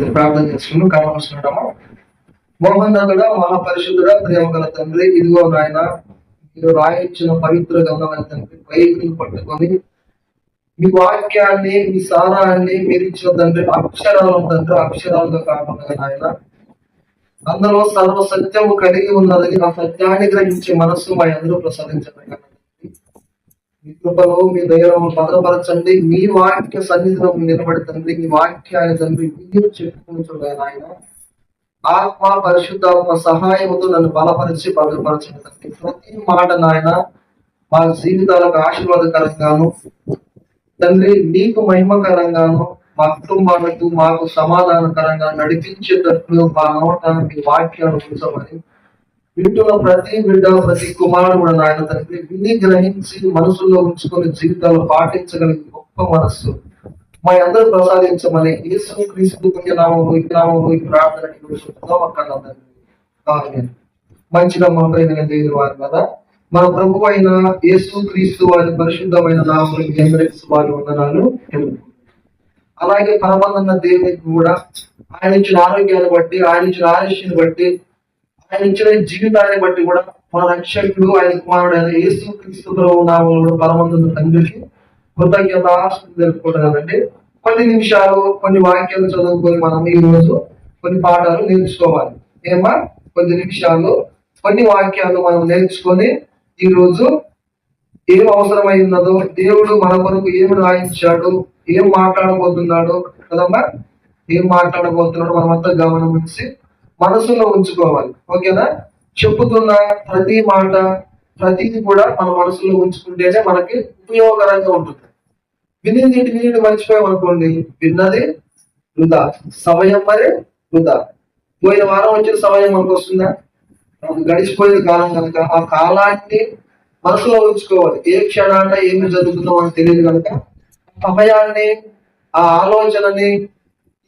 అయితే ప్రార్థన చేసుకుని కనవస్తున్నాము మోహనగడ మహాపరిశుద్ధుడ ప్రేమ గల తండ్రి ఇదిగో నాయన మీరు రాయించిన పవిత్ర గమనమైన తండ్రి బైబిల్ పట్టుకొని మీ వాక్యాన్ని మీ సారాన్ని మీరు ఇచ్చిన తండ్రి అక్షరాలు తండ్రి అక్షరాలుగా కాకుండా నాయన అందులో సర్వ సత్యము కలిగి ఉన్నదని ఆ సత్యాన్ని గ్రహించే మనస్సు మా అందరూ ప్రసాదించండి. మీ కృపలో మీ దైవం భద్రపరచండి. మీ వాక్య సన్నిధిలో నిలబడి తండ్రి మీ వాక్యాన్ని తండ్రి మీరు చెప్పుకుంటున్నారు నాయన? ఆత్మ పరిశుద్ధాత్మ సహాయంతో నన్ను బలపరిచి భద్రపరచండి తండ్రి. ప్రతి మాట నాయన మా జీవితాలకు ఆశీర్వాదకరంగాను తండ్రి నీకు మహిమకరంగాను మా కుటుంబాలకు మాకు సమాధానకరంగా నడిపించేటట్లు మా నోట మీ వాక్యాలు ఉంచమని వింటున్న ప్రతి బిడ్డ ప్రతి కుమారుడు కూడా నాయన తండ్రి విని గ్రహించి మనసులో ఉంచుకొని జీవితాలు పాటించగలిగే గొప్ప మనస్సు. మా అందరూ ప్రసాదించమని యేసు క్రీస్తు నామము ఈ నామము ఈ ప్రార్థన మంచిగా మమ్మల్ని దేవుని వారు కదా. మన ప్రభు అయిన యేసు క్రీస్తు వారి పరిశుద్ధమైన నామములు వారి వందనాలు. అలాగే పరమానంద దేవునికి కూడా ఆయన ఇచ్చిన ఆరోగ్యాన్ని బట్టి ఆయన ఇచ్చిన ఆయుష్ని బట్టి ఆయన ఇచ్చిన జీవితాన్ని బట్టి కూడా మన రక్షకుడు ఆయన కుమారుడు అయిన యేసు క్రీస్తు ప్రభు నామంలో పరమందున్న తండ్రికి కృతజ్ఞత జరుపుకుంటున్నానండి కొన్ని నిమిషాలు కొన్ని వాక్యాలు చదువుకొని మనం ఈ రోజు కొన్ని పాఠాలు నేర్చుకోవాలి. ఏమా కొన్ని నిమిషాలు కొన్ని వాక్యాలు మనం నేర్చుకొని ఈ రోజు ఏం అవసరమై ఉన్నదో దేవుడు మన కొరకు ఏమి రాయించాడు ఏం మాట్లాడబోతున్నాడు కదమ్మా? ఏం మాట్లాడబోతున్నాడు మనమంతా గమనం మనసులో ఉంచుకోవాలి. ఓకేనా? చెప్పుతున్న ప్రతి మాట ప్రతిది కూడా మన మనసులో ఉంచుకుంటేనే మనకి ఉపయోగకరంగా ఉంటుంది. వినింది ఇంటి విని మర్చిపోయాం అనుకోండి. విన్నది వృధా. సమయం మరి వృధా. పోయిన వారం వచ్చిన సమయం మనకు వస్తుందా? గడిచిపోయిన కాలం కనుక ఆ కాలాన్ని మనసులో ఉంచుకోవాలి. ఏ క్షణాన ఏమి జరుగుతుందో మనకు తెలియదు కనుక సమయాన్ని ఆ ఆలోచనని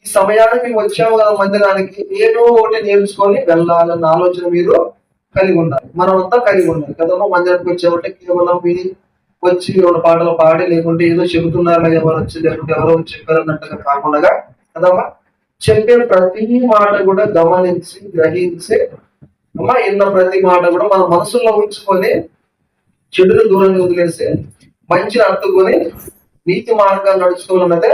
ఈ సమయానికి మేము వచ్చాము కదా మందిరానికి ఏదో ఒకటి నేర్చుకొని వెళ్ళాలన్న ఆలోచన మీరు కలిగి ఉండాలి. మనమంతా కలిగి ఉండాలి. కదమ్మా మందిరానికి వచ్చామంటే కేవలం విని వచ్చి ఎవరి పాటలు పాడి లేకుంటే ఏదో చెబుతున్నారు ఎవరు వచ్చి లేకుంటే ఎవరో చెప్పారన్నట్టుగా కాకుండా కదమ్మా చెప్పే ప్రతి మాట కూడా గమనించి గ్రహించి అమ్మా ఇన్న ప్రతి మాట కూడా మన మనసులో ఉంచుకొని చెడును దూరంగా వదిలేసి మంచిని అర్థకొని నీతి మార్గాన్ని నడుచుకోవాలన్నదే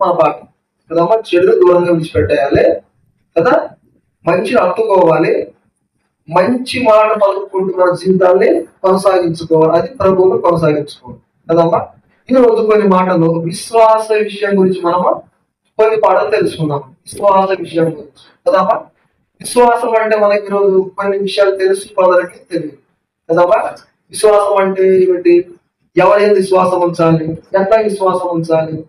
మా పాఠం కదమ్మా చెడును దూరంగా విడిచిపెట్టేయాలి. కదా? మంచిని అత్తుకోవాలి. మంచి మాట పలుకుంటూ మన జీవితాన్ని కొనసాగించుకోవాలి. అది ప్రభువును కొనసాగించుకోవాలి. కదమ్మా? ఈ రోజు కొన్ని మాటలు. విశ్వాస విషయం గురించి మనము కొన్ని పాటలు తెలుసుకుందాం. విశ్వాస విషయం గురించి. కదమ్మా? విశ్వాసం అంటే మనకి ఈరోజు కొన్ని విషయాలు తెలుసుకోవడానికి తెలియదు. కదమ్మా? విశ్వాసం అంటే ఏమిటి? ఎవరైనా విశ్వాసం ఉంచాలి? ఎంత విశ్వాసం ఉంచాలి?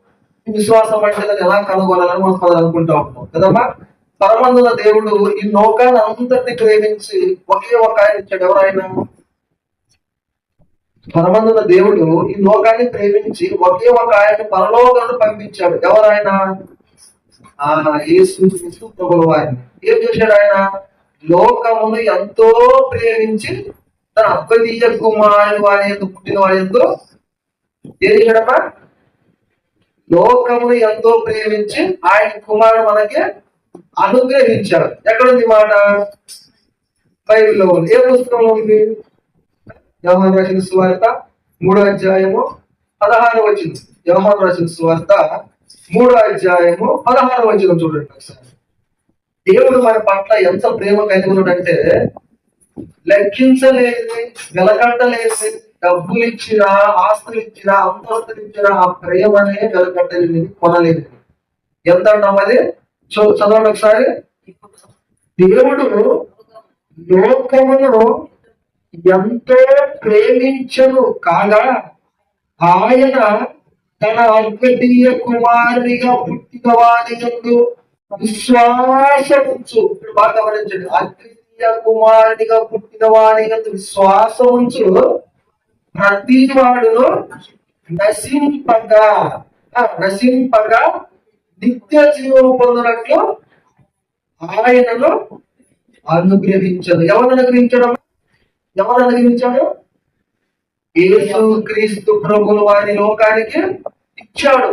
విశ్వాసం అంటే ఎలా కనుగొనాలని మనం పదవి అనుకుంటా. ఉంటాం కదమ్మా? పరమందుల దేవుడు ఈ లోకాన్ని అంతటిని ప్రేమించి ఒకే ఒక ఆయన ఇచ్చాడు. ఎవరైనా పరమందుల దేవుడు ఈ లోకాన్ని ప్రేమించి ఒకే ఒక ఆయన పరలోకాన్ని పంపించాడు. ఎవరైనా ఆ యేసు క్రీస్తు ప్రభువు ఆయన ఏం చేశాడు ఆయన? లోకమును ఎంతో ప్రేమించి తన అద్వితీయ కుమారుడు వారి పుట్టిన వారి ఎంతో ఏం చేశాడమ్మా? లోకమును ఎంతో ప్రేమించి ఆయన కుమారుడు మనకి అనుగ్రహించాడు. ఎక్కడుంది ఉంది మాట? బైబిల్లో ఉంది. ఏ పుస్తకంలో ఉంది యోహాన్ రాసిన సువార్త మూడో అధ్యాయము పదహారు వచ్చింది యోహాన్ రాసిన సువార్త మూడో అధ్యాయము పదహారు వచ్చిన చూడండి ఒకసారి. దేవుడు మన పట్ల ఎంత ప్రేమ కలిగి ఉన్నాడంటే లెక్కించలేని వెలకట్టలేదు డబ్బులు ఇచ్చినా ఆస్తులు ఇచ్చినా అంతస్తులు ఇచ్చినా ఆ ప్రేమనే వెలకట్టలేనిది కొనలేదు ఎంత అంటాం అది చదవండి ఒకసారి. దేవుడు లోకమును ఎంతో ప్రేమించను కాగా ఆయన తన అద్వితీయ కుమారునిగా పుట్టిన వారి ఎందు విశ్వాసముంచు. ఇప్పుడు బాగా గమనించండి. అద్వితీయ కుమారునిగా పుట్టిన వారి ఎందు విశ్వాసముంచు. ప్రతి వాడును నశింపగా. ఆ, నశింపగా నిత్య జీవము పొందినట్లు ఆయనను అనుగ్రహించదు ఎవరు అనుగ్రహించడం? ఎవరు అనుగ్రహించాడు? యేసు క్రీస్తు ప్రభులు వారి లోకానికి ఇచ్చాడు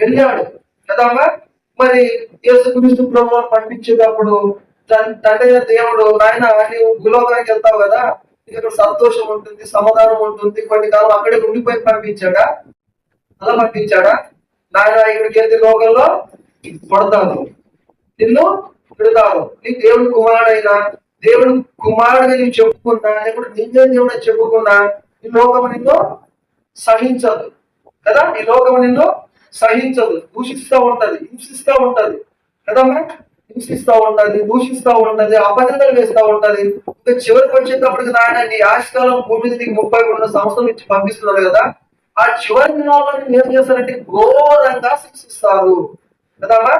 వెళ్ళాడు. కదా మరి యేసుక్రీస్తు ప్రభు పంపించేటప్పుడు తండ్రి దేవుడు నాయన నీవు భూలోకానికి వెళ్తావు కదా. నీకు సంతోషం ఉంటుంది సమాధానం ఉంటుంది. కొన్ని కాలం అక్కడే ఉండిపోయి పంపించాడా? అలా పంపించాడా? నాయన ఇక్కడికి వెళ్తే లోకంలో పడతాను. నిన్ను పెడతాను. నీ దేవుని కుమారుడైనా దేవుని కుమారుడిగా నేను చెప్పుకున్నా లేకుంటే నిన్నే దేవుడు అని చెప్పుకున్నా ఈ లోకం నిన్ను సహించదు. కదా? ఈ లోకం నిన్ను సహించదు. దూషిస్తూ ఉంటది హింసిస్తూ ఉంటది. కదమ్మా హింసిస్తూ ఉంటది దూషిస్తూ ఉంటది అపనిందలు వేస్తూ ఉంటది. ఇంకా చివరికి వచ్చేటప్పటికి నాయన నీ ఆశకాలం భూమి మీద నీకు ముప్పై రెండు సంవత్సరం నుంచి పంపిస్తున్నారు కదా ఆ చివరి దినాలను ఏం చేస్తారంటే ఘోరంగా శిక్షిస్తారు. కదమ్మా?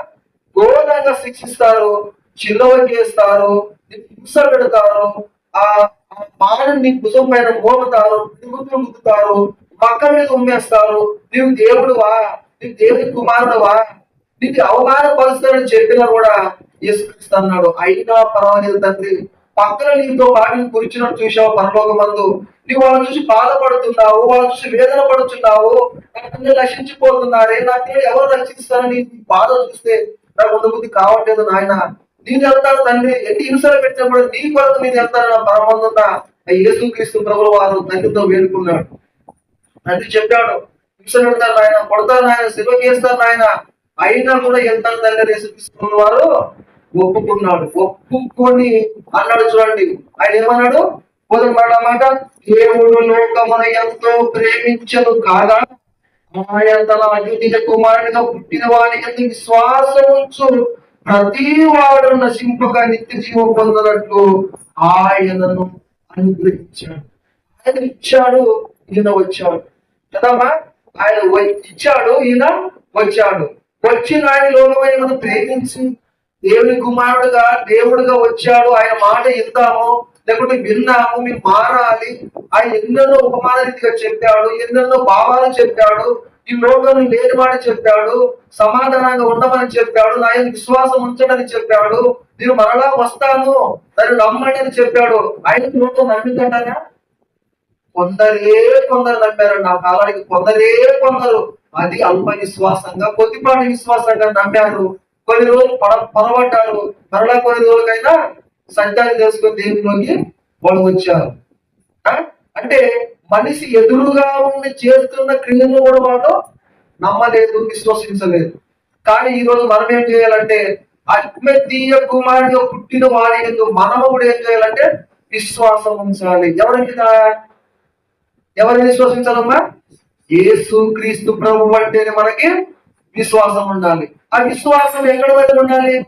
ఘోరంగా శిక్షిస్తారు చిల్లవ చేస్తారు హింస పెడతారు ఆ ఆ బాణం నీ భుజం పైన మోపుతారు తిరుగుతూ ముక్కుతారు మీద ఉమ్మేస్తారు. నీవు దేవుడువా నీవు దేవుడి కుమారుడువా నిన్ను అవమానపరుస్తారని చెప్పినా కూడా యేసుక్రీస్తు అన్నాడు అయినా పర్వాలేదు తండ్రి. పక్కన నీతో పాటలు కూర్చున్నట్టు చూసావు పరలోక మందు నీవు వాళ్ళని చూసి బాధపడుతున్నావు వాళ్ళని చూసి వేదన పడుతున్నావు. నాకు రక్షించిపోతున్నారే నాకు ఎవరు రక్షిస్తారని బాధ చూస్తే నాకు ముందు బుద్ధి కావట్లేదు నాయన. నేను వెళ్తాను తండ్రి. ఎన్ని హింసలు పెట్టినప్పుడు నీ కొరకు నేను వెళ్తాను పరమందున్న యేసు యేసుక్రీస్తు ప్రభుల వారు తండ్రితో వేడుకున్నాడు తండ్రి చెప్పాడు హింసలు పెడతాను ఆయన కొడతాను ఆయన శివ చేస్తాను ఆయన అయినా కూడా ఎంత దగ్గర వారు ఒప్పుకున్నాడు. ఒప్పుకొని అన్నాడు చూడండి. ఆయన ఏమన్నాడు? మొదటి మాట దేవుడు లోకమున ఎంతో ప్రేమించను కాదా? ఆయన తన అద్వితీయ కుమారునిగా పుట్టిన వారి ఎందుకు విశ్వాసం ఉంచు. ప్రతి వాడు నశింపక నిత్య జీవం పొందనట్లు ఆయనను అనుగ్రహించాడు. ఆయన ఇచ్చాడు ఈయన వచ్చాడు. కదమ్మా? ఆయన ఇచ్చాడు ఈయన వచ్చాడు. వచ్చిన ఆయన లోకమైన మనం ప్రేమించి దేవుని కుమారుడుగా దేవుడుగా వచ్చాడు. ఆయన మాట విందాము లేకుంటే విన్నాము మీరు మారాలి. ఆయన ఎన్నెన్నో ఉపమాన రీతిగా చెప్పాడు ఎన్నెన్నో భావాలు చెప్పాడు ఈ లోకంలో లేని మాట చెప్పాడు సమాధానంగా ఉండమని చెప్పాడు నా విశ్వాసం ఉంచడని చెప్పాడు. నేను మరలా వస్తాను నన్ను నమ్మండి అని చెప్పాడు. ఆయన లోకం నమ్మిందంటారా? కొందరే కొందరు నమ్మారు. నా కాలానికి కొందరే కొందరు. అది అల్ప విశ్వాసంగా కొద్దిపాటి విశ్వాసంగా నమ్మారు. కొన్ని రోజులు పడ పొరబడ్డారు మరలా కొన్ని రోజులకైనా సంచారం చేసుకుని దేవునిలోకి వాళ్ళు వచ్చారు. ఆ? అంటే మనిషి ఎదురుగా ఉండి చేస్తున్న క్రియలను కూడా వాడు నమ్మలేదు విశ్వసించలేదు. కానీ ఈ రోజు మనం ఏం చేయాలంటే అద్వితీయ కుమారుడిగా పుట్టిన వారి మనము కూడా ఏం చేయాలంటే విశ్వాసం ఉంచాలి. ఎవరి మీద ఎవరిని విశ్వసించాలమ్మా యేసు క్రీస్తు ప్రభు అంటేనే మనకి విశ్వాసం ఉండాలి. ఆ విశ్వాసం ఎక్కడ వరకు ఉండాలి?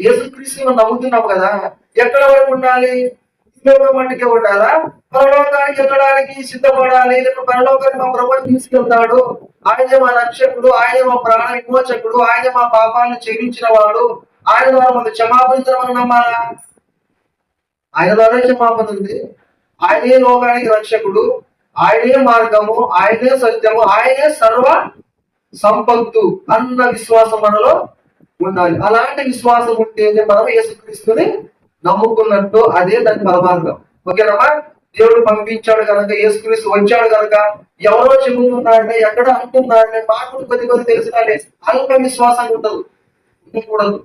యేసు క్రీస్తు నమ్ముతున్నాం కదా. ఎక్కడ వరకు ఉండాలి? లోకం ఉండాలా? పరలోకానికి ఎక్కడానికి సిద్ధపడాలి? లేకపోతే పరలోకానికి మా ప్రభుత్వం తీసుకెళ్తాడు. ఆయనే మా రక్షకుడు ఆయనే మా ప్రాణ విమోచకుడు ఆయన మా పాపాలను క్షమించిన వాడు ఆయన ద్వారా మనకు క్షమాపించడం నమ్మాలా? ఆయన ద్వారా క్షమాపణ ఉంది. ఆయనే లోకానికి రక్షకుడు ఆయనే మార్గము ఆయనే సత్యము ఆయనే సర్వ సంపత్తు అన్న విశ్వాసం మనలో ఉండాలి. అలాంటి విశ్వాసం ఉంటేనే మనం యేసుక్రీస్తుని నమ్ముకున్నట్టు అదే దాని పరమార్థం ఓకేనమ్మా దేవుడు పంపించాడు కనుక యేసుక్రీస్తు వచ్చాడు కనుక ఎవరో చెబుతున్నాడంటే ఎక్కడ అంటున్నాడంటే మాకు కొద్ది కొద్ది తెలిసినాడే. అల్ప విశ్వాసం ఉండదు. ఉండకూడదు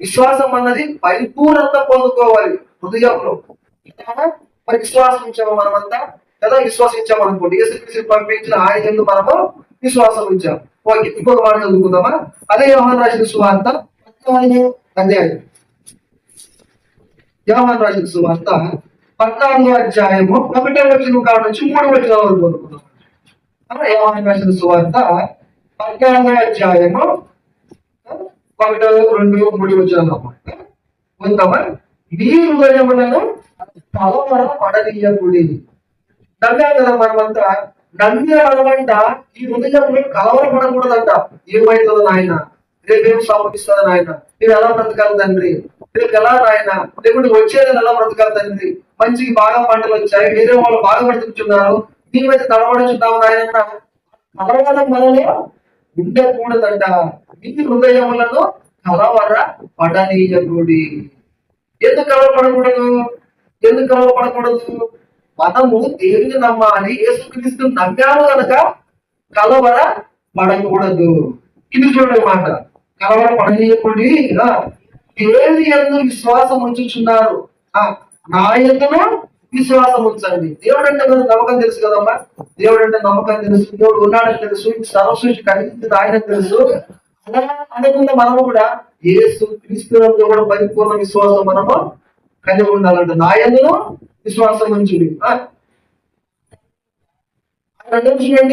విశ్వాసం అన్నది పరిపూర్ణత పొందుకోవాలి హృదయంలో. మరి మరి విశ్వాసించాము మనమంతా. కదా విశ్వసించాము అనుకోండి. యేసుక్రీస్తు పంపించిన ఆయన ఎందుకు మనము విశ్వాసం ఉంచాం. ఓకే ఇంకొక మాట చదువుకుందామా? అదే యోహన్ రాసిన సువార్త. పద్నాలుగు అధ్యాయం. యోహాన్ రాసిన సువార్త పద్నాలుగో అధ్యాయము ఒకటే వచ్చిన కాడ నుంచి మూడు వచ్చిన వరకు అనుకుందాం యోహన్ రాసిన సువార్త పద్నాలుగో అధ్యాయము ఒకటో రెండు మూడు వచ్చిన ఉందామా మీ హృదయములను కలవర పడనీయకుడి నమ్మాం కదా మనమంతా నమ్మిన మనమంట ఈ హృదయంలో కలవరపడకూడదంట. ఏమైతుందో నాయన? రేపేం సమర్పిస్తుంది నాయన? నేను ఎలా బ్రతకాలి తండ్రి? రేపు ఎలా నాయన? లేకుంటే వచ్చేది ఎలా బ్రతకాలి తండ్రి? మంచికి బాగా పంటలు వచ్చాయి వేరే వాళ్ళు బాగా బ్రతుకుతున్నారు. మేమైతే తడబడుచున్నాము నాయన కలవరం మనలో ఉండకూడదంట. మీ హృదయములను కలవర పడనీయకుడి ఎందుకు కలవరపడకూడదు? ఎందుకు కలవపడకూడదు మనము దేవుని నమ్మాలి. యేసుక్రీస్తు నమ్మాము కనుక కలవర పడకూడదు. ఇది చూడండి మాట. కలవర పడనీయకుడి. దేవుని ఎందు విశ్వాసం ఉంచుచున్నారు. ఆ, నా ఎందును విశ్వాసం ఉంచండి. దేవుడు అంటే కదా నమ్మకం తెలుసు కదమ్మా. దేవుడు అంటే నమ్మకం తెలుసు. దేవుడు ఉన్నాడని తెలుసు. సర్వసృష్టి కలిగింది ఆయన తెలుసు. అలా అనుకున్న మనము కూడా ఏసు క్రీస్తు కూడా పరిపూర్ణ విశ్వాసం మనము కలిగి ఉండాలంటే నా ఎందులో విశ్వాసం నుంచి చూడండి రెండో విషయం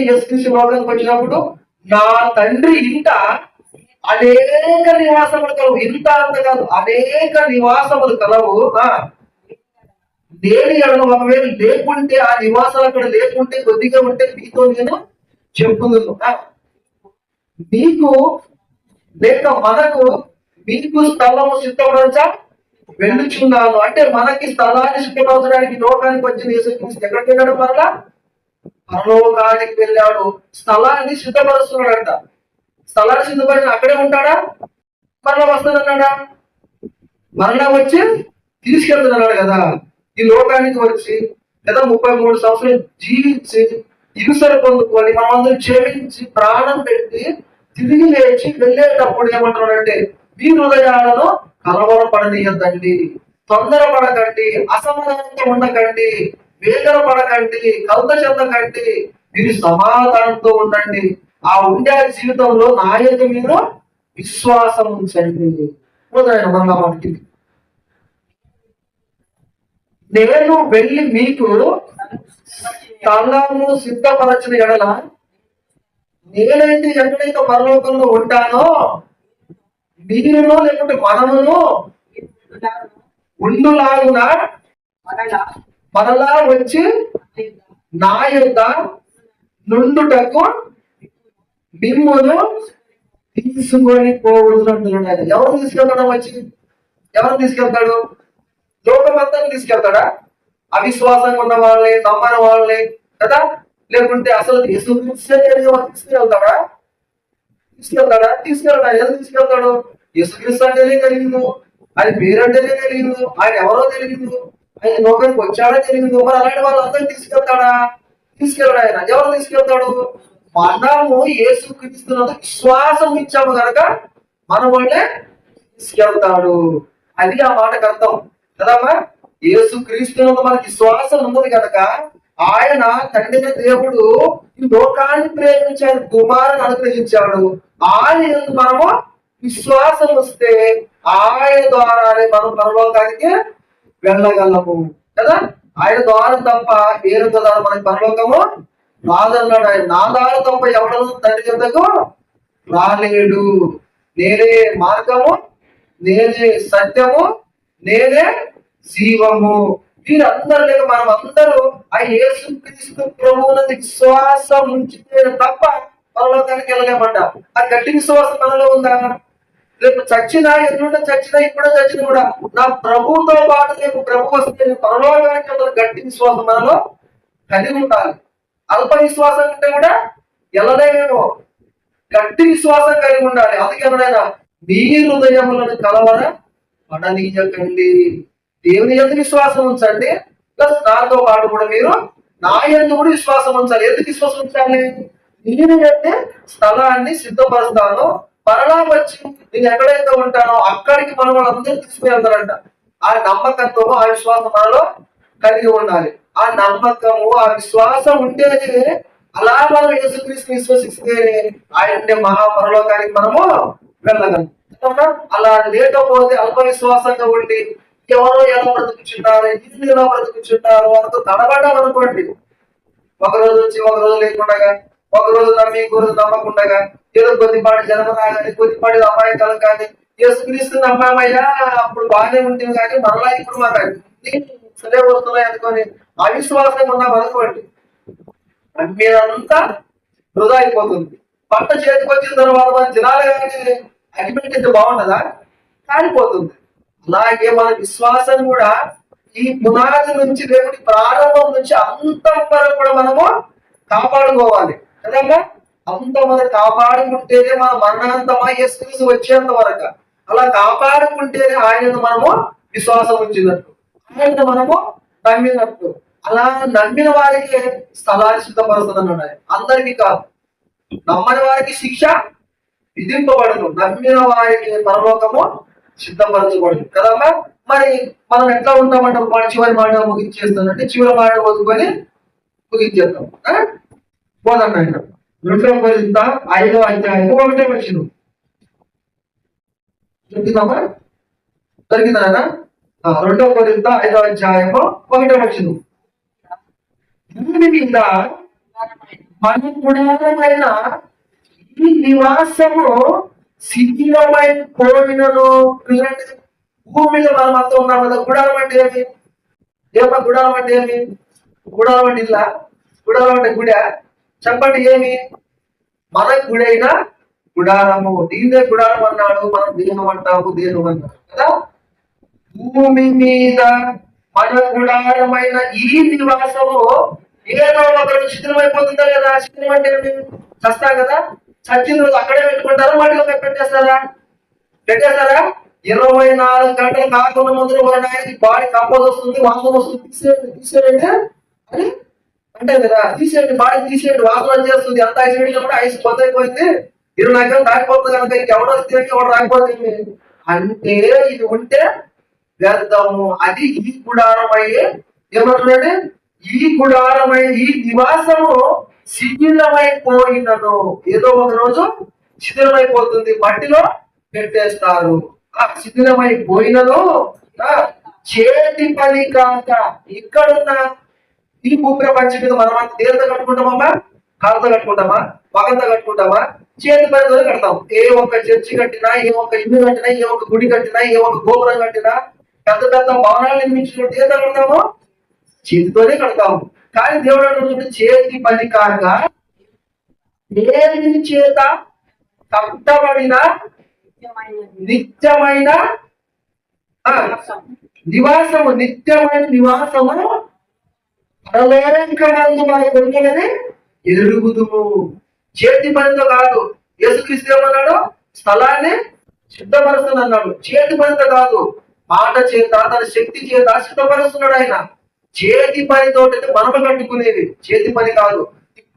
లోకానికి వచ్చినప్పుడు నా తండ్రి ఇంట అనేక నివాసములు కలవు. ఇంత అంత కాదు అనేక నివాసములు కలవు. ఆ? ఎడను ఒకవేళ లేకుంటే ఆ నివాసాలు అక్కడ లేకుంటే కొద్దిగా ఉంటే మీతో నేను చెప్పుదును ఆ, మీకు లేక మనకు మీకు స్థలము సిద్ధపడచ్చా వెళ్ళుచున్నాను అంటే మనకి స్థలాన్ని సిద్ధపరచడానికి లోకానికి వచ్చిన యేసుక్రీస్తు ఎక్కడికి వెళ్ళాడు మరలా? పరలోకానికి వెళ్ళాడు. స్థలాన్ని సిద్ధపరుస్తున్నాడంట స్థలాన్ని సిద్ధపరిచిన అక్కడే ఉంటాడా? మరలా వస్తాడన్నాడా? మరలా వచ్చి తీసుకెళ్తున్నాడు కదా. ఈ లోకానికి వచ్చి లేదా ముప్పై మూడు సంవత్సరాలు జీవించి ఇరుసరి పొందుకొని మనమందరం క్షమించి ప్రాణం పెట్టి తిరిగి లేచి వెళ్ళేటప్పుడు ఏమంటున్నాడంటే మీ హృదయాలలో కలవరపడనీయద్దండి తొందరపడకండి అసమాధానంతో ఉండకండి వేదన పడకండి కలత చెందకండి మీరు సమాధానంతో ఉండండి. ఆ ఉండే జీవితంలో నా యొక్క మీరు విశ్వాసం ఉంచండి. మొదలైన నేను వెళ్ళి మీకు స్థలము సిద్ధపరచిన ఎడల నేనైతే ఎక్కడైతే పరలోకంలో ఉంటానో మీరును లేకుంటే మనమును ఉండులాగున? మరలా వచ్చి నా యొక్క నుండుటకు మిమ్మును తీసుకొని అంటున్నాడు ఆయన. ఎవరు తీసుకెళ్తాడు వచ్చి? ఎవరు తీసుకెళ్తాడు? లోకమంతా తీసుకెళ్తాడా? అవిశ్వాసంగా ఉన్న వాళ్ళని నమ్మని వాళ్ళని కదా? లేకుంటే అసలు వాళ్ళు తీసుకెళ్తాడా? తీసుకెళ్తాడా? తీసుకెళ్తాడా ఎందుకు తీసుకెళ్తాడు? యేసుక్రీస్తు అంటేనే తెలియదు? ఆయన పేరంటేనే తెలియదు? ఆయన ఎవరో తెలియదు? ఆయన లోకానికి వచ్చాడో తెలియదు? మరి అలాంటి వాళ్ళు వాళ్ళందరూ తీసుకెళ్తాడా? తీసుకెళ్ళడు ఆయన. ఎవరు తీసుకెళ్తాడు? మనము యేసు క్రీస్తునందు విశ్వాసం ఇచ్చాము కనుక మన వాళ్ళే తీసుకెళ్తాడు. అది ఆ మాటకు అర్థం. కదమ్మా? యేసు క్రీస్తునందు మనకి విశ్వాసం ఉన్నది కనుక ఆయన తండ్రి దేవుడు ఈ లోకాన్ని ప్రేమించాడు కుమారుని అనుగ్రహించాడు. ఆయన మనము విశ్వాసం వస్తే ఆయన ద్వారానే మనం పరలోకానికి వెళ్ళగలము. కదా? ఆయన ద్వారా తప్ప వేరే ద్వారా మనకి పరలోకము రాదన్నాడు ఆయన. నా ద్వారా తప్ప ఎవడను తండ్రి చెంతకు రాలేడు. నేనే మార్గము నేనే సత్యము నేనే జీవము. వీరందరూ లేక మనం అందరూ ఆ యేసు క్రీస్తు ప్రభువునందు విశ్వాసం ఉంచితే తప్ప పరలోకానికి వెళ్ళలేమంట. ఆ గట్టి విశ్వాసం మనలో ఉందా? రేపు చచ్చినా ఎన్నుండ చచ్చినా ఇప్పుడే చచ్చినా కూడా నా ప్రభుతో పాటు రేపు ప్రభు వస్తే పరలోకానికి వెళ్ళిన గట్టి విశ్వాసం మనలో కలిగి ఉండాలి. అల్ప విశ్వాసం అంటే కూడా వెళ్ళలేమేమో గట్టి విశ్వాసం కలిగి ఉండాలి. అందుకేమైనా మీ హృదయములను కలవర పడనీయకండి దేవుని ఎంత విశ్వాసం ఉంచండి. ప్లస్ నాతో పాటు కూడా మీరు నా ఎందు కూడా విశ్వాసం ఉంచాలి. ఎందుకు విశ్వాసం ఉంచాలి? నేను అంటే స్థలాన్ని సిద్ధపరుస్తాను. మరలా వచ్చి నేను ఎక్కడైతే ఉంటానో అక్కడికి మనం వాళ్ళందరూ తీసుకువెళ్తారంట. ఆ నమ్మకంతో ఆ విశ్వాసం మనలో కలిగి ఉండాలి. ఆ నమ్మకము ఆ విశ్వాసం ఉంటేనే అలా మనం యేసుక్రీస్తు విశ్వసిస్తే ఆయన ఉండే మహాపరలోకానికి మనము వెళ్ళగలం. అలా లేకపోతే అల్ప విశ్వాసంగా ఉండి ఎవరో ఎలా బ్రతుకుచుంటారు ఇల్లు ఎలా బ్రతుకుచుంటారు వాళ్ళతో తడబడ్డాం అనుకోండి ఒక రోజు వచ్చి ఒక రోజు లేకుండా ఒక రోజు నమ్మి ఇంకో రోజు నమ్మకుండగా ఏదో కొద్దిపాటి జన్మ రాగానే కొద్దిపాటి అమాయకాలం కానీ యేసుక్రీస్తు నమ్మామయ్యా అప్పుడు బాగానే ఉంటుంది కానీ మరలా ఇప్పుడు మాకు సరే వస్తున్నాయి అనుకొని అవిశ్వాసం ఉన్న అనుకోండి మీరంతా వృధా అయిపోతుంది. పంట చేతికి వచ్చిన తర్వాత మనం తినాలి కానీ అగ్గిపెట్టిస్తే బాగుంటుందా కాలిపోతుంది. అలాగే మన విశ్వాసం కూడా ఈ పునాది నుంచి దేవుడి ప్రారంభం నుంచి అంతం వరకు కూడా మనము కాపాడుకోవాలి. కదమ్మా? అంత మనం కాపాడుకుంటేనే మన మరణాంతమా యేసుక్రీస్తు వచ్చేంత వరకు. అలా కాపాడుకుంటేనే ఆయన మనము విశ్వాసం ఉంచినట్టు. ఆయన మనము నమ్మినట్టు. అలా నమ్మిన వారికి స్థలాన్ని సిద్ధపరుస్తుందన్నాడు ఆయన అందరికీ కాదు. నమ్మని వారికి శిక్ష విధింపబడదు నమ్మిన వారికి పరలోకము సిద్ధపరచబడదు కదమ్మా? మరి మనం ఎట్లా ఉంటామంటే మన చివరి మాట ముగించేస్తానంటే చివరి మాట వదుకొని ముగించేస్తాం ఆ? పోదాం ఆయన రెండవ కొరింత ఐదవ అధ్యాయం. ఒకటే వచ్చిన చెప్తున్నామా దొరికిందా రెండవ కొరింత ఐదవ అధ్యాయము. ఒకటే వచ్చిన భూమి మీద మన గుడారమైన ఈ నివాసము శిథిలమై పోయినను. భూమిలో మనం అంతా ఉన్నాం కదా. గుడారం అంటే ఏమి? ఏమా గుడారం అంటే ఏమి? గుడారం అంటే ఇలా గుడారం అంటే గుడా? చెప్పండి ఏమి? మన గుడైన గుడారము. దీన్నే గుడారం అన్నాడు. మనం దేహం అంటాము? దేహం అన్నాడు కదా? భూమి మీద మన గుడారమైన ఈ నివాసము ఏదో ఒకరు శిథిలమైపోతుందా కదా? శిథిలం అంటే చస్తా కదా? చచ్చిన రోజు అక్కడే పెట్టుకుంటారా? మళ్ళీ పెట్టేస్తారా? పెట్టేస్తారా? ఇరవై నాలుగు గంటలు కాకుండా ముందు మన బాడీ కంపోజ్ వస్తుంది వాసన వస్తుంది. తీసేయండి తీసేయండి. అని అంటే కదా తీసేయండి బాడీ తీసేయండి వాసన చేస్తుంది ఎంత ఐస్ పెట్టినా కూడా ఐస్ కొత్త అయిపోయింది. ఇరవై నాలుగు రాకపోతుంది దాటిపోతుంది కనుక ఇంకెవడో వస్తే ఎవడు రాకపోతుంది అంటే ఇది ఉంటే వ్యర్థము అది ఈ గుడారమయ్యే ఏమంటున్నాడు? ఈ గుడారమై ఈ నివాసము శిథిలమైపోయినను. ఏదో ఒక రోజు శిథిలమైపోతుంది. మట్టిలో పెట్టేస్తారు. ఆ శిథిలమైపోయినను చేతి పని కాక ఇక్కడున్న ఈ భూప్రపంచం మీద మనం అంత దేనితో కట్టుకుంటామమ్మా కాళ్ళతో కట్టుకుంటామా? పగంతో కట్టుకుంటామా? చేతి పనితో కడతాం. ఏ ఒక్క చర్చి కట్టినా ఏ ఒక్క ఇల్లు కట్టినా ఏ ఒక్క గుడి కట్టినా ఏ ఒక్క గోపురం కట్టినా పెద్ద పెద్ద భవనాలు నిర్మించినట్టు ఏదో కడతాము? చేతితోనే కడతాము కానీ దేవుడు అంటున్నాడు చేతి పని కాక దేని చేత కట్టబడిన నిత్యమైన ఆ, నివాసము నిత్యమైన నివాసము పరలోకమందు మనకు ఉన్నదని ఎరుగుదుము చేతి పనితో కాదు. యేసుక్రీస్తు ఏమన్నాడు? స్థలాన్ని సిద్ధపరుస్తుంది అన్నాడు చేతి పనితో కాదు. మాట చేత తన శక్తి చేత సిద్ధపరుస్తున్నాడు ఆయన. చేతి పనితో మనము కట్టుకునేది. చేతి పని కాదు.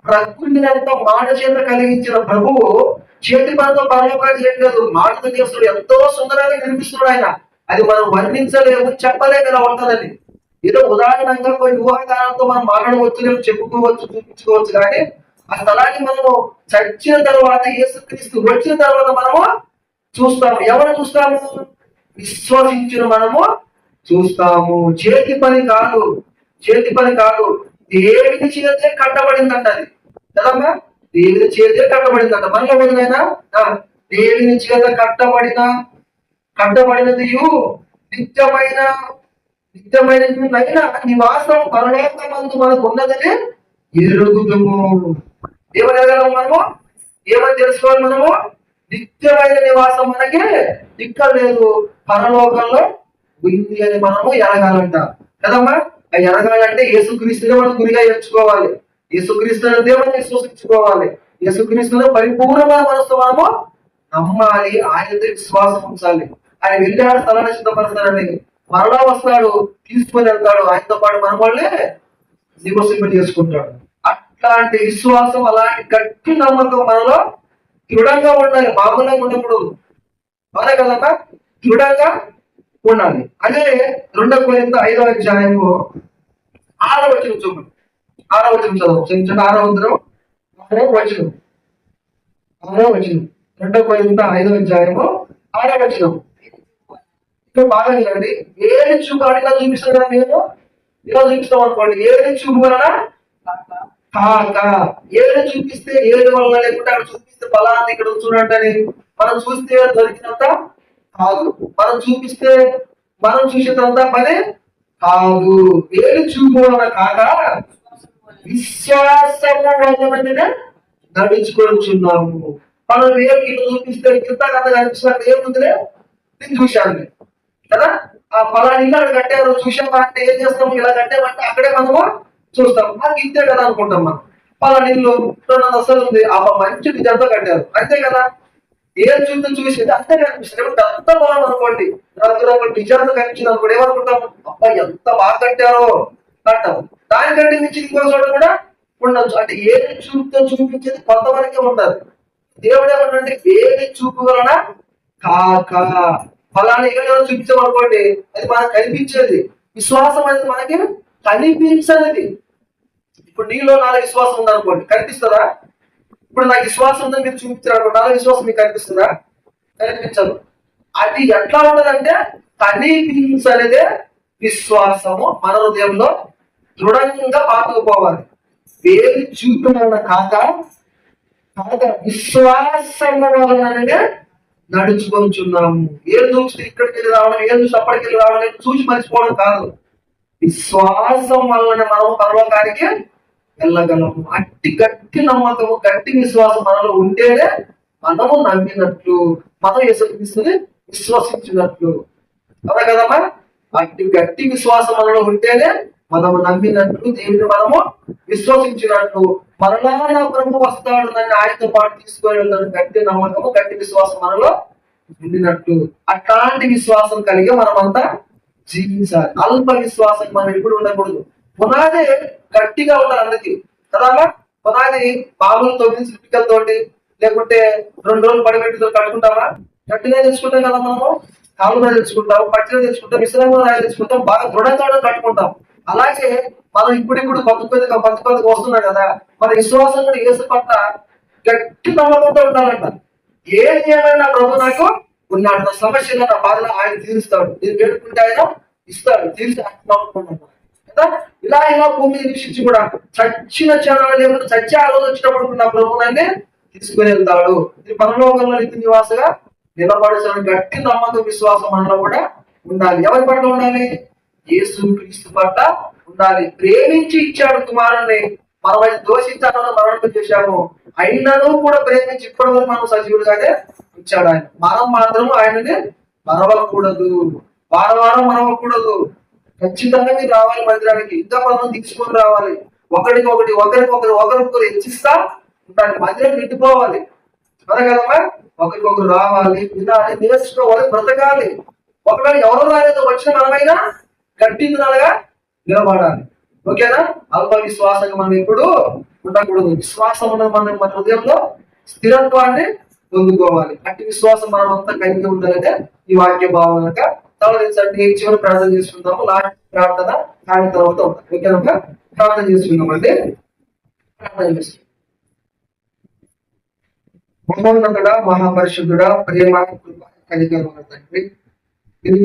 ప్రకృతి ప్రకృతిని అంతా మాట చేత కలిగించిన ప్రభువు చేతి పనితో పరలోకాలు చేయట్లేదు మాటతో చేస్తున్నాడు. ఎంతో సుందరంగా నిర్మిస్తున్నాడు ఆయన. అది మనం వర్ణించలేము చెప్పలేము ఇలా ఉంటుందని ఏదో ఉదాహరణంగా కొన్ని ఊహాగానాలతో మనం మాట్లాడవచ్చు చెప్పుకోవచ్చు చూపించుకోవచ్చు కానీ ఆ స్థలాన్ని మనము చచ్చిన తర్వాత యేసుక్రీస్తు వచ్చిన తర్వాత మనము చూస్తాము. ఎవరు చూస్తాము? విశ్వసించిన మనము చూస్తాము. చేతి పని కాదు. చేతి పని కాదు. దేవుని చేతే కట్టబడిందంట అది. కదమ్మా? దేవుని చేతే కట్టబడిందంట. మనలో వదిలేనా దేవుని చేత కట్టబడిన కట్టబడినది నిత్యమైన నిత్యమైన నైన నివాసం పరలోకమందు మనకు ఉన్నదని ఎరుగుదుము. ఏమని ఎరగలం మనము? ఏమని తెలుసుకోవాలి మనము? నిత్యమైన నివాసం మనకి ఇక్కడ లేదు. పరలోకంలో ఉంది అని మనము ఎరగాలంట. కదమ్మా? ఆ ఎరగాలంటే యేసుక్రీస్తునే మనం గురిగా ఎంచుకోవాలి. యేసుక్రీస్తుని దేవుని విశ్వసించుకోవాలి. యేసుక్రీస్తుని పరిపూర్ణమైన మనసు మనము నమ్మాలి. ఆయన విశ్వాసం ఉంచాలి. ఆయన వెళ్ళాడు స్థలాన్ని సిద్ధపరుస్తాడని మరలా వస్తాడు తీసుకొని వెళ్తాడు. ఆయనతో పాటు మన వాళ్ళే నిమసింప చేసుకుంటాడు. అట్లాంటి విశ్వాసం అలాంటి గట్టి నమ్మకం మనలో దృఢంగా ఉండాలి. మామూలుగా ఉన్నప్పుడు అవునా కదమ్మా దృఢంగా ఉండాలి. అదే రెండవ కొరింత ఐదవ అధ్యాయము ఆరవ వచనం చూడండి. ఆరవ వచనం చదువు. చిన్న ఆరవ ఉద్రం ఆరవ వచనం. ఆరవ వచనం. రెండవ కొరింత ఐదవ అధ్యాయము ఆరవ వచనం. ఇప్పుడు బాగా వినండి ఏది చూపు అని ఇలా చూపిస్తాను కదా నేను ఇలా చూపిస్తాం అనుకోండి. ఏది చూపు వలన కాక ఏడు చూపిస్తే ఏడు వలన లేకుంటే అక్కడ చూపిస్తే ఫలాన్ని ఇక్కడ చూడండి మనం చూస్తే దొరికినంత కాదు. మనం చూపిస్తే మనం చూసేదంత పని కాదు. ఏడు చూపు వలన కాక విశ్వాసము వలన నడుచుకొచ్చున్నాము మనం ఏ ఇల్లు చూపిస్తే కింద కథ కనిపిస్తున్నట్టు ఏముందిలే నేను చూశాను. కదా? ఆ ఫలాని ఇల్లు అక్కడ కట్టారు చూసామా అంటే ఏం చేస్తాము ఇలా కట్టామంటే అక్కడే మనము చూస్తాం. మనకి ఇంతే కదా అనుకుంటాం మనం. ఫలాని ఇల్లు రెండు అసలు ఉంది. ఆ మంచి నిజంతో కట్టారు. అంతే కదా? ఏం చూద్దాం చూసి అంతే కనిపిస్తుంది. ఇప్పుడు అంత బాగుంది అనుకోండి. అందులో ఒక డిజైన్ కనిపించింది అనుకోండి ఏమనుకుంటాం? అబ్బాయి ఎంత బాగా కట్టారో అంటాం. దానికంటే మించి ఇంకో చోట కూడా ఉండొచ్చు. అంటే ఏ చూపుతో చూపించేది కొంతవరకే ఉండదు. దేవుడు ఏమంటే వేలి చూపు వలన కాక ఫలానా ఏమైనా చూపించామనుకోండి అది మనకు కనిపించేది. విశ్వాసం అనేది మనకి కనిపించనిది. ఇప్పుడు నీలో నాలో విశ్వాసం ఉందనుకోండి కనిపిస్తుందా? ఇప్పుడు నాకు విశ్వాసం ఉందని మీరు చూపించారు నాలో విశ్వాసం మీకు కనిపిస్తుందా? కనిపించదు. అది ఎట్లా ఉండదంటే కనిపించనిదే విశ్వాసము. మన హృదయంలో దృఢంగా పాతుకుపోవాలి. వేరు చూపున కాక కాక విశ్వాసం వలననే నడుచుకొంచున్నాము. ఏం చూస్తే ఇక్కడికి వెళ్ళి రావడం ఏం చూసి అప్పటికి వెళ్ళి రావడం అనేది చూసి మర్చిపోవడం కాదు. విశ్వాసం వలన మనము పర్వకానికి వెళ్ళగలము. అట్టి గట్టి నమ్మకము గట్టి విశ్వాసం మనలో ఉంటేనే మనము నమ్మినట్లు మనం యేసుక్రీస్తుని విశ్వసించినట్లు. అవునా కదమ్మా? అట్టి గట్టి విశ్వాసం మనలో ఉంటేనే మనము నమ్మినట్లు దేవుని మనము విశ్వసించినట్లు. మరలా నా ప్రభు వస్తాడు నన్ను ఆయనతో పాటు తీసుకొని వెళ్తాడు. గట్టి నమ్మకము గట్టి విశ్వాసం మనలో ఉండినట్టు. అట్లాంటి విశ్వాసం కలిగి మనమంతా జీవించాలి. అల్ప విశ్వాసం మనం ఎప్పుడు ఉండకూడదు. పునాది గట్టిగా ఉండాలి అందరికి. కదా పునాది మామూలు తోటి లేకుంటే రెండు రోజులు పడిపెట్టుతో కట్టుకుంటామా గట్టిగా తెచ్చుకుంటాం కదా మనము. కాలు మీద తెచ్చుకుంటాం పట్టిన తెచ్చుకుంటాం విశ్రామ తెచ్చుకుంటాం బాగా దృఢంగా కట్టుకుంటాం. అలాగే మనం ఇప్పుడిప్పుడు కొత్త కొద్ది వస్తున్నాం కదా. మన విశ్వాసం కూడా ఏసు పట్ల గట్టి నమ్మకంతో ఉండాలంట. ఏది ఏమైనా ప్రభు నాకు ఉన్నాడు. నా సమస్యలు నా బాధలు ఆయన తీరుస్తాడు. నేను వేడుకుంటే ఆయన ఇస్తాడు. తీర్చి కదా? ఇలా ఇలా భూమి నిరీక్షించి కూడా చచ్చిన క్షణాలు లేకుండా చచ్చే ఆలోచన వచ్చినప్పుడు నా ప్రభుత్వాన్ని తీసుకుని వెళ్తాడు. ఇది పరలోకంలో నిత్య నివాసగా నిలబడాల్సిన గట్టి నమ్మకం విశ్వాసం మనలో కూడా ఉండాలి. ఎవరి పట్ల ఉండాలి? యేసు క్రీస్తు పట్ల ఉండాలి. ప్రేమించి ఇచ్చాడు కుమారుణ్ణి. మనం అది దోషించాలని మరణం చేశాము? అయినను కూడా ప్రేమించి ఇప్పటి వరకు మనం సజీవుడిగానే ఇచ్చాడు ఆయన. మనం మాత్రం ఆయనని మరవకూడదు. వారం వారం మరవకూడదు. ఖచ్చితంగా మీరు రావాలి మందిరానికి. ఇంకా మనం తీసుకొని రావాలి. ఒకరికి ఒకటి ఒకరికొకరు ఒకరికొకరు హెచ్చిస్తా ఉంటారు మందిరం నిండిపోవాలి. కదమ్మా? ఒకరికొకరు రావాలి వినాలి నేర్చుకోవాలి బ్రతకాలి. ఒకవేళ ఎవరు రాలేదు వచ్చిన మనమైనా గట్టి వినాలుగా నిలబడాలి. ఓకేనా? అల్ప విశ్వాసంగా మనం ఎప్పుడు ఉండకూడదు. విశ్వాసం ఉన్నది మనం మన హృదయంలో స్థిరత్వాన్ని పొందుకోవాలి. అట్టి విశ్వాసం మనం అంతా కలిగి ఉండాలంటే ఈ వాక్య భావనక తలదించండి చివరి ప్రార్థన చేసుకుందాము. లాస్ట్ ప్రార్థన దాని తర్వాత ఓకేనా ప్రార్థన చేసుకుందామండి ప్రార్థన చేసుకుందాం. మహోన్నతుడా మహాపరిశుద్ధుడా ప్రేమ కలిగి తండ్రి. ఇది